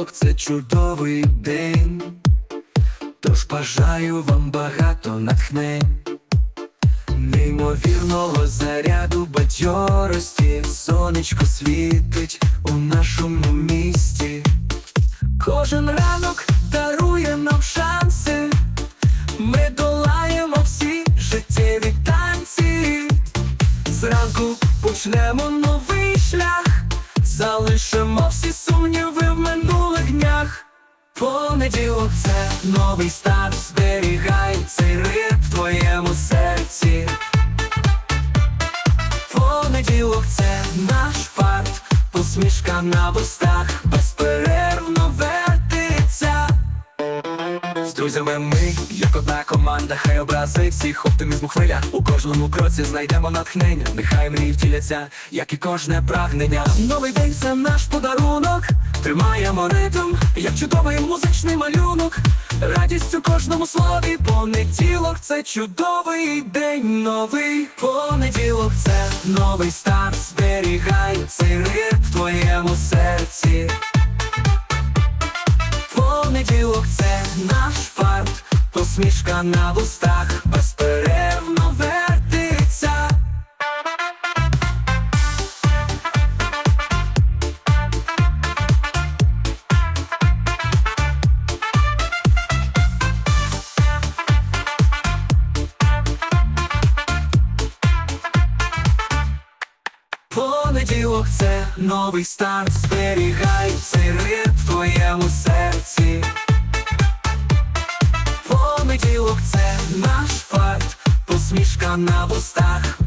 Понеділок це чудовий день, тож бажаю вам багато натхнень, неймовірного заряду бадьорості, сонечко світить у нашому місті. Кожен ранок дарує нам шанси, ми долаємо всі життєві танці. Зранку почнемо новий шлях, залишимо всі сумніви в днях. Понеділок це новий старт, зберігай цей ритм в твоєму серці. Понеділок це наш фарт, посмішка на вустах друзями ми, як одна команда, хай образи всіх оптимізму хвиля. У кожному кроці знайдемо натхнення, нехай мрії втіляться, як і кожне прагнення. Новий день це наш подарунок, тримаємо ритм, як чудовий музичний малюнок. Радість у кожному слові, понеділок це чудовий день, новий понеділок це новий старт, зберігай фарт, посмішка на вустах безперервно вертиться. Понеділок це новий старт, зберігай цей ритм в твоєму серці. Наш фарт, посмішка на вустах